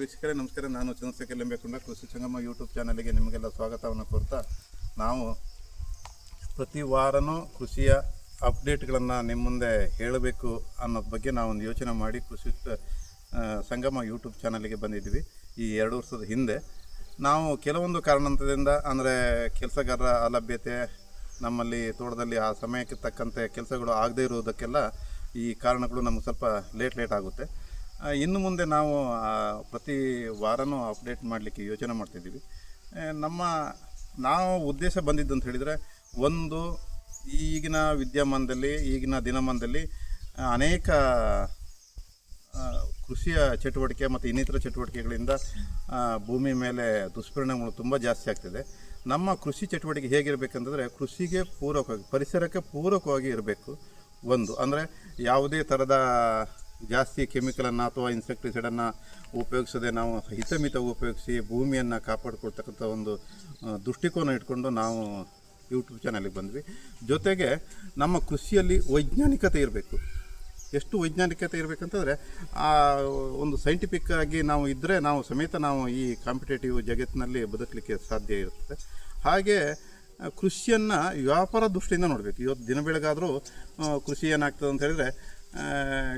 ವೀಕ್ಷಕರೇ, ನಮಸ್ಕಾರ. ನಾನು ಚಂದ್ರಶೇಖರ್ ಲಿಂಬೆಕೊಂಡ, ಕೃಷಿ ಸಂಗಮ ಯೂಟ್ಯೂಬ್ ಚಾನಲ್ಗೆ ನಿಮಗೆಲ್ಲ ಸ್ವಾಗತವನ್ನು ಕೊಡ್ತಾ ನಾವು ಪ್ರತಿ ವಾರನೂ ಕೃಷಿಯ ಅಪ್ಡೇಟ್ಗಳನ್ನು ನಿಮ್ಮ ಮುಂದೆ ಹೇಳಬೇಕು ಅನ್ನೋದ್ರ ಬಗ್ಗೆ ನಾವು ಒಂದು ಯೋಚನೆ ಮಾಡಿ ಕೃಷಿ ಸಂಗಮ ಯೂಟ್ಯೂಬ್ ಚಾನಲ್ಗೆ ಬಂದಿದ್ವಿ ಈ ಎರಡು ವರ್ಷದ ಹಿಂದೆ. ನಾವು ಕೆಲವೊಂದು ಕಾರಣದಿಂದ ಅಂದರೆ ಕೆಲಸಗಾರರ ಅಲಭ್ಯತೆ, ನಮ್ಮಲ್ಲಿ ತೋಟದಲ್ಲಿ ಆ ಸಮಯಕ್ಕೆ ತಕ್ಕಂತೆ ಕೆಲಸಗಳು ಆಗದೇ ಇರುವುದಕ್ಕೆಲ್ಲ ಈ ಕಾರಣಗಳು ನಮಗೆ ಸ್ವಲ್ಪ ಲೇಟ್ ಲೇಟ್ ಆಗುತ್ತೆ. ಇನ್ನು ಮುಂದೆ ನಾವು ಪ್ರತಿ ವಾರನೂ ಅಪ್ಡೇಟ್ ಮಾಡಲಿಕ್ಕೆ ಯೋಚನೆ ಮಾಡ್ತಿದ್ದೀವಿ. ನಮ್ಮ, ನಾವು ಉದ್ದೇಶ ಬಂದಿದ್ದು ಅಂತ ಹೇಳಿದರೆ, ಒಂದು, ಈಗಿನ ವಿದ್ಯಮಾನದಲ್ಲಿ, ಈಗಿನ ದಿನಮಾನದಲ್ಲಿ ಅನೇಕ ಕೃಷಿಯ ಚಟುವಟಿಕೆ ಮತ್ತು ಇನ್ನಿತರ ಚಟುವಟಿಕೆಗಳಿಂದ ಭೂಮಿ ಮೇಲೆ ದುಷ್ಪರಿಣಾಮಗಳು ತುಂಬ ಜಾಸ್ತಿ ಆಗ್ತಿದೆ. ನಮ್ಮ ಕೃಷಿ ಚಟುವಟಿಕೆ ಹೇಗಿರಬೇಕಂತಂದರೆ, ಕೃಷಿಗೆ ಪೂರಕವಾಗಿ, ಪರಿಸರಕ್ಕೆ ಪೂರಕವಾಗಿ ಇರಬೇಕು. ಒಂದು, ಅಂದರೆ ಯಾವುದೇ ಥರದ ಜಾಸ್ತಿ ಕೆಮಿಕಲನ್ನು ಅಥವಾ ಇನ್ಸೆಕ್ಟಿಸೈಡನ್ನು ಉಪಯೋಗಿಸದೆ ನಾವು ಹಿತಮಿತ ಉಪಯೋಗಿಸಿ ಭೂಮಿಯನ್ನು ಕಾಪಾಡಿಕೊಳ್ತಕ್ಕಂಥ ಒಂದು ದೃಷ್ಟಿಕೋನ ಇಟ್ಕೊಂಡು ನಾವು ಯೂಟ್ಯೂಬ್ ಚಾನಲಿಗೆ ಬಂದ್ವಿ. ಜೊತೆಗೆ ನಮ್ಮ ಕೃಷಿಯಲ್ಲಿ ವೈಜ್ಞಾನಿಕತೆ ಇರಬೇಕು. ಎಷ್ಟು ವೈಜ್ಞಾನಿಕತೆ ಇರಬೇಕಂತಂದರೆ, ಆ, ಒಂದು ಸೈಂಟಿಫಿಕ್ ಆಗಿ ನಾವು ಇದ್ದರೆ ನಾವು ಸಮೇತ ನಾವು ಈ ಕಾಂಪಿಟೇಟಿವ್ ಜಗತ್ತಿನಲ್ಲಿ ಬದುಕಲಿಕ್ಕೆ ಸಾಧ್ಯ ಇರ್ತದೆ. ಹಾಗೆ ಕೃಷಿಯನ್ನು ವ್ಯಾಪಾರ ದೃಷ್ಟಿಯಿಂದ ನೋಡಬೇಕು. ಇವತ್ತು ದಿನ ಬೆಳಗಾದರೂ ಕೃಷಿ ಏನಾಗ್ತದೆ ಅಂತ ಹೇಳಿದರೆ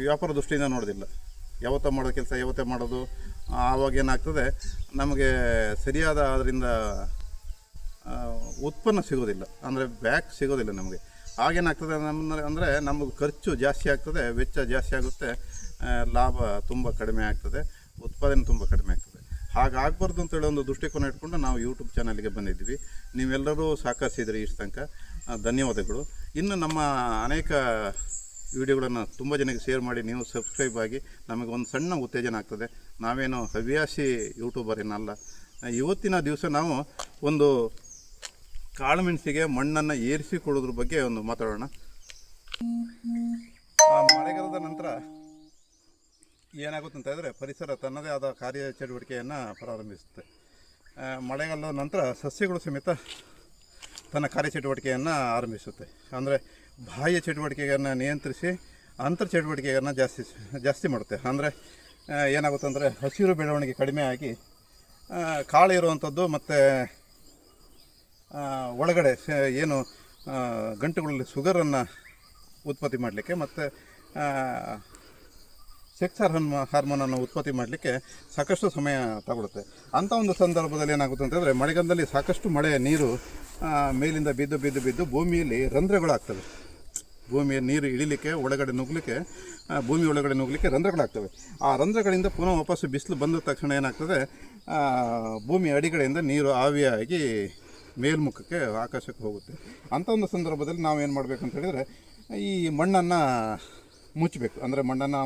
ವ್ಯಾಪಾರ ದೃಷ್ಟಿಯಿಂದ ನೋಡೋದಿಲ್ಲ. ಯಾವತ್ತ ಮಾಡೋ ಕೆಲಸ, ಯಾವತ್ತೇ ಮಾಡೋದು ಆವಾಗ ಏನಾಗ್ತದೆ, ನಮಗೆ ಸರಿಯಾದ ಅದರಿಂದ ಉತ್ಪನ್ನ ಸಿಗೋದಿಲ್ಲ. ಅಂದರೆ ಬ್ಯಾಕ್ ಸಿಗೋದಿಲ್ಲ ನಮಗೆ. ಆಗೇನಾಗ್ತದೆ ನಮ್ಮ ಅಂದರೆ ನಮಗೆ ಖರ್ಚು ಜಾಸ್ತಿ ಆಗ್ತದೆ, ವೆಚ್ಚ ಜಾಸ್ತಿ ಆಗುತ್ತೆ ಲಾಭ ತುಂಬ ಕಡಿಮೆ ಆಗ್ತದೆ, ಉತ್ಪಾದನೆ ತುಂಬ ಕಡಿಮೆ ಆಗ್ತದೆ. ಹಾಗಾಗಬಾರ್ದು ಅಂತೇಳಿ ಒಂದು ದೃಷ್ಟಿಕೋನ ಇಟ್ಕೊಂಡು ನಾವು ಯೂಟ್ಯೂಬ್ ಚಾನಲ್ಗೆ ಬಂದಿದ್ದೀವಿ. ನೀವೆಲ್ಲರೂ ಸಹಕರಿಸಿದ್ರಿ ಇಷ್ಟು ತನಕ. ಧನ್ಯವಾದಗಳು. ಇನ್ನು ನಮ್ಮ ಅನೇಕ ವಿಡಿಯೋಗಳನ್ನು ತುಂಬ ಜನಕ್ಕೆ ಶೇರ್ ಮಾಡಿ, ನೀವು ಸಬ್ಸ್ಕ್ರೈಬ್ ಆಗಿ ನಮಗೆ ಒಂದು ಸಣ್ಣ ಉತ್ತೇಜನ ಆಗ್ತದೆ. ನಾವೇನು ಹವ್ಯಾಸಿ ಯೂಟ್ಯೂಬರ್ ಏನಲ್ಲ. ಇವತ್ತಿನ ದಿವಸ ನಾವು ಒಂದು ಕಾಳುಮೆಣಸಿಗೆ ಮಣ್ಣನ್ನು ಏರಿಸಿಕೊಳ್ಳೋದ್ರ ಬಗ್ಗೆ ಒಂದು ಮಾತಾಡೋಣ. ಮಳೆಗಾಲದ ನಂತರ ಏನಾಗುತ್ತೆ ಅಂತ ಹೇಳಿದ್ರೆ ಪರಿಸರ ತನ್ನದೇ ಆದ ಕಾರ್ಯ ಚಟುವಟಿಕೆಯನ್ನು ಪ್ರಾರಂಭಿಸುತ್ತೆ. ಮಳೆಗಾಲದ ನಂತರ ಸಸ್ಯಗಳು ಸಮೇತ ತನ್ನ ಕಾರ್ಯಚಟುವಟಿಕೆಯನ್ನು ಆರಂಭಿಸುತ್ತೆ. ಅಂದರೆ ಬಾಹ್ಯ ಚಟುವಟಿಕೆಗಳನ್ನು ನಿಯಂತ್ರಿಸಿ ಅಂತರ್ ಚಟುವಟಿಕೆಗಳನ್ನು ಜಾಸ್ತಿ ಜಾಸ್ತಿ ಮಾಡುತ್ತೆ. ಅಂದರೆ ಏನಾಗುತ್ತೆ ಅಂದರೆ ಹಸಿರು ಬೆಳವಣಿಗೆ ಕಡಿಮೆ ಆಗಿ ಕಾಳು ಇರುವಂಥದ್ದು ಮತ್ತು ಒಳಗಡೆ ಏನು ಗಂಟುಗಳಲ್ಲಿ ಶುಗರನ್ನು ಉತ್ಪತ್ತಿ ಮಾಡಲಿಕ್ಕೆ ಮತ್ತು ಸೆಕ್ಸ್ ಹಾರ್ಮೋನ್, ಹಾರ್ಮೋನನ್ನು ಉತ್ಪತ್ತಿ ಮಾಡಲಿಕ್ಕೆ ಸಾಕಷ್ಟು ಸಮಯ ತಗೊಳುತ್ತೆ. ಅಂಥ ಒಂದು ಸಂದರ್ಭದಲ್ಲಿ ಏನಾಗುತ್ತೆ ಅಂತಂದರೆ ಮಳೆಗಾಲದಲ್ಲಿ ಸಾಕಷ್ಟು ಮಳೆ, ನೀರು ಮೇಲಿಂದ ಬಿದ್ದು ಬಿದ್ದು ಬಿದ್ದು ಭೂಮಿಯಲ್ಲಿ ರಂಧ್ರಗಳಾಗ್ತವೆ. ಭೂಮಿಯ ನೀರು ಇಳಿಲಿಕ್ಕೆ, ಒಳಗಡೆ ನುಗ್ಲಿಕ್ಕೆ ಭೂಮಿ ಒಳಗಡೆ ನುಗ್ಲಿಕ್ಕೆ ರಂಧ್ರಗಳಾಗ್ತವೆ. ಆ ರಂಧ್ರಗಳಿಂದ ಪುನಃ ವಾಪಸ್ಸು ಬಿಸಿಲು ಬಂದ ತಕ್ಷಣ ಏನಾಗ್ತದೆ ಭೂಮಿ ಅಡಿಗಡೆಯಿಂದ ನೀರು ಆವಿಯಾಗಿ ಮೇಲ್ಮುಖಕ್ಕೆ, ಆಕಾಶಕ್ಕೆ ಹೋಗುತ್ತೆ. ಅಂಥ ಒಂದು ಸಂದರ್ಭದಲ್ಲಿ ನಾವು ಏನು ಮಾಡಬೇಕಂತ ಹೇಳಿದರೆ, ಈ ಮಣ್ಣನ್ನು ಮುಚ್ಚಬೇಕು ಅಂದರೆ ಮಣ್ಣನ್ನು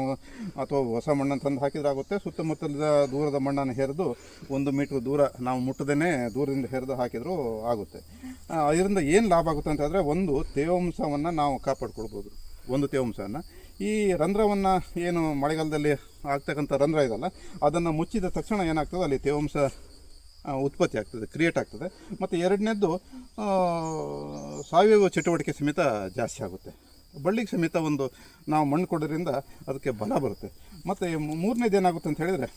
ಅಥವಾ ಹೊಸ ಮಣ್ಣನ್ನು ತಂದು ಹಾಕಿದ್ರೆ ಆಗುತ್ತೆ. ಸುತ್ತಮುತ್ತಲಿನ ದೂರದ ಮಣ್ಣನ್ನು ಹೆರೆದು ಒಂದು ಮೀಟ್ರ್ ದೂರ ನಾವು ಮುಟ್ಟದೇ ದೂರದಿಂದ ಹೆರೆದು ಹಾಕಿದರೂ ಆಗುತ್ತೆ. ಅದರಿಂದ ಏನು ಲಾಭ ಆಗುತ್ತೆ ಅಂತ ಹೇಳಿದ್ರೆ ಒಂದು ತೇವಾಂಶವನ್ನು ನಾವು ಕಾಪಾಡ್ಕೊಳ್ಬೋದು. ಒಂದು ತೇವಾಂಶವನ್ನು. ಈ ರಂಧ್ರವನ್ನು ಏನು ಮಳೆಗಾಲದಲ್ಲಿ ಆಗ್ತಕ್ಕಂಥ ರಂಧ್ರ ಇದಲ್ಲ, ಅದನ್ನು ಮುಚ್ಚಿದ ತಕ್ಷಣ ಏನಾಗ್ತದೆ? ಅಲ್ಲಿ ತೇವಾಂಶ ಉತ್ಪತ್ತಿ ಆಗ್ತದೆ, ಕ್ರಿಯೇಟ್ ಆಗ್ತದೆ. ಮತ್ತು ಎರಡನೇದ್ದು ಸಾವಯವ ಚಟುವಟಿಕೆ ಸಮೇತ ಜಾಸ್ತಿ ಆಗುತ್ತೆ. ಬಳ್ಳಿಗೆ ಸಮೇತ ಒಂದು ನಾವು ಮಣ್ಣು ಕೊಡೋದ್ರಿಂದ ಅದಕ್ಕೆ ಬಲ ಬರುತ್ತೆ. ಮತ್ತು ಮೂರನೇದು ಏನಾಗುತ್ತೆ ಅಂತ ಹೇಳಿದರೆ,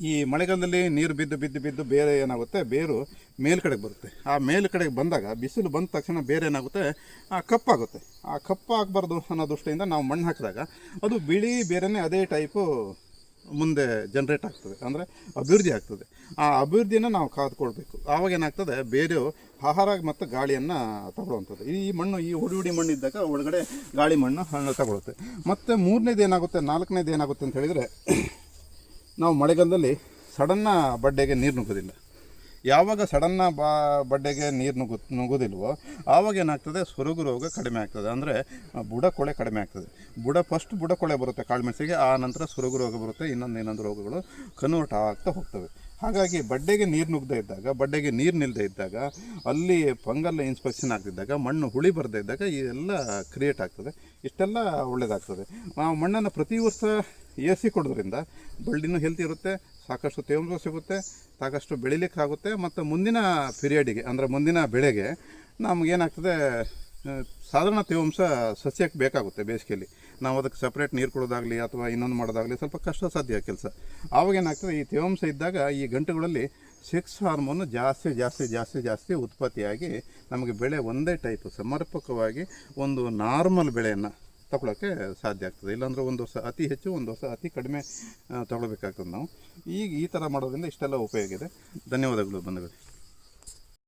ಈ ಮಳೆಗಾಲದಲ್ಲಿ ನೀರು ಬಿದ್ದು ಬಿದ್ದು ಬಿದ್ದು ಬೇರೆ ಏನಾಗುತ್ತೆ? ಬೇರು ಮೇಲ್ಕಡೆಗೆ ಬರುತ್ತೆ. ಆ ಮೇಲ್ಕಡೆಗೆ ಬಂದಾಗ, ಬಿಸಿಲು ಬಂದ ತಕ್ಷಣ ಬೇರೆ ಏನಾಗುತ್ತೆ? ಆ ಕಪ್ಪಾಗುತ್ತೆ. ಆ ಕಪ್ಪಾಗಬಾರ್ದು ಅನ್ನೋ ದೃಷ್ಟಿಯಿಂದ ನಾವು ಮಣ್ಣು ಹಾಕಿದಾಗ, ಅದು ಬಿಳಿ ಬೇರೆನೇ ಅದೇ ಟೈಪು ಮುಂದೆ ಜನ್ರೇಟ್ ಆಗ್ತದೆ. ಅಂದರೆ ಅಭಿವೃದ್ಧಿ ಆಗ್ತದೆ. ಆ ಅಭಿವೃದ್ಧಿಯನ್ನು ನಾವು ಕಾದ್ಕೊಳ್ಬೇಕು. ಆವಾಗ ಏನಾಗ್ತದೆ? ಬೇರೆ ಆಹಾರ ಮತ್ತು ಗಾಳಿಯನ್ನು ತಗೊಳ್ಳುವಂಥದ್ದು. ಈ ಮಣ್ಣು, ಈ ಹುಡಿ ಹುಡಿ ಮಣ್ಣು ಇದ್ದಾಗ ಒಳಗಡೆ ಗಾಳಿ ಮಣ್ಣು ಹಣ್ಣು ತಗೊಳುತ್ತೆ ಮತ್ತು ಮೂರನೇದು ಏನಾಗುತ್ತೆ? ನಾಲ್ಕನೇದು ಏನಾಗುತ್ತೆ ಅಂತ ಹೇಳಿದರೆ, ನಾವು ಮಳೆಗಾಲದಲ್ಲಿ ಸಡನ್ನ ಬಡ್ಡೆಗೆ ನೀರು ನುಗ್ಗೋದಿಲ್ಲ. ಯಾವಾಗ ಸಡನ್ನ ಬಾ, ಬಡ್ಡೆಗೆ ನೀರು ನುಗ್ಗು ನುಗ್ಗೋದಿಲ್ವೋ, ಆವಾಗ ಏನಾಗ್ತದೆ? ಸೊರಗು ರೋಗ ಕಡಿಮೆ ಆಗ್ತದೆ. ಅಂದರೆ ಬುಡ ಕೊಳೆ ಕಡಿಮೆ ಆಗ್ತದೆ. ಬುಡ ಫಸ್ಟ್ ಬುಡ ಕೊಳೆ ಬರುತ್ತೆ ಕಾಳುಮೆಣಸಿಗೆ ಆ ನಂತರ ಸೊರಗು ರೋಗ ಬರುತ್ತೆ, ಇನ್ನೊಂದು ಇನ್ನೊಂದು ರೋಗಗಳು ಕನ್ವರ್ಟ್ ಆಗ್ತಾ ಹೋಗ್ತವೆ. ಹಾಗಾಗಿ ಬಡ್ಡೆಗೆ ನೀರು ನುಗ್ಗದೇ ಇದ್ದಾಗ, ಬಡ್ಡೆಗೆ ನೀರು ನಿಲ್ಲದೇ ಇದ್ದಾಗ, ಅಲ್ಲಿ ಫಂಗಲ್ ಇನ್ಸ್ಪೆಕ್ಷನ್ ಆಗ್ತಿದ್ದಾಗ, ಮಣ್ಣು ಹುಳಿ ಬರದೇ ಇದ್ದಾಗ ಇದೆಲ್ಲ ಕ್ರಿಯೇಟ್ ಆಗ್ತದೆ. ಇಷ್ಟೆಲ್ಲ ಒಳ್ಳೆಯದಾಗ್ತದೆ ನಾವು ಮಣ್ಣನ್ನು ಪ್ರತಿ ವರ್ಷ ಏರಿಸಿ ಕೊಡೋದ್ರಿಂದ ಬಳ್ಳಿನೂ ಹೆಲ್ತಿ ಇರುತ್ತೆ ಸಾಕಷ್ಟು ತೇವಾಂಶ ಸಿಗುತ್ತೆ, ಸಾಕಷ್ಟು ಬೆಳಿಲಿಕ್ಕೆ ಆಗುತ್ತೆ, ಮತ್ತು ಮುಂದಿನ ಪೀರಿಯಡಿಗೆ ಅಂದರೆ ಮುಂದಿನ ಬೆಳೆಗೆ ನಮಗೇನಾಗ್ತದೆ ಸಾಧಾರಣ ತೇವಾಂಶ ಸಸ್ಯಕ್ಕೆ ಬೇಕಾಗುತ್ತೆ ಬೇಸಿಗೆಯಲ್ಲಿ. ನಾವು ಅದಕ್ಕೆ ಸಪ್ರೇಟ್ ನೀರು ಕೊಡೋದಾಗಲಿ ಅಥವಾ ಇನ್ನೊಂದು ಮಾಡೋದಾಗಲಿ ಸ್ವಲ್ಪ ಕಷ್ಟ ಸಾಧ್ಯ ಕೆಲಸ. ಆವಾಗೇನಾಗ್ತದೆ ಈ ತೇವಾಂಶ ಇದ್ದಾಗ ಈ ಗಂಟುಗಳಲ್ಲಿ ಸೆಕ್ಸ್ ಹಾರ್ಮೋನ್ ಜಾಸ್ತಿ ಜಾಸ್ತಿ ಜಾಸ್ತಿ ಜಾಸ್ತಿ ಉತ್ಪತ್ತಿಯಾಗಿ ನಮಗೆ ಬೆಳೆ ಒಂದೇ ಟೈಪ್ ಸಮರ್ಪಕವಾಗಿ ಒಂದು ನಾರ್ಮಲ್ ಬೆಳೆಯನ್ನು ತಗೊಳ್ಳೋಕ್ಕೆ ಸಾಧ್ಯ ಆಗ್ತದೆ. ಇಲ್ಲಾಂದರೆ ಒಂದು ವರ್ಷ ಅತಿ ಹೆಚ್ಚು ಒಂದು ವರ್ಷ ಅತಿ ಕಡಿಮೆ ತಗೊಳ್ಬೇಕಾಗ್ತದೆ ನಾವು. ಈಗ ಈ ಥರ ಮಾಡೋದ್ರಿಂದ ಇಷ್ಟೆಲ್ಲ ಉಪಯೋಗ ಇದೆ. ಧನ್ಯವಾದಗಳು ಬಂಧುಗಳು.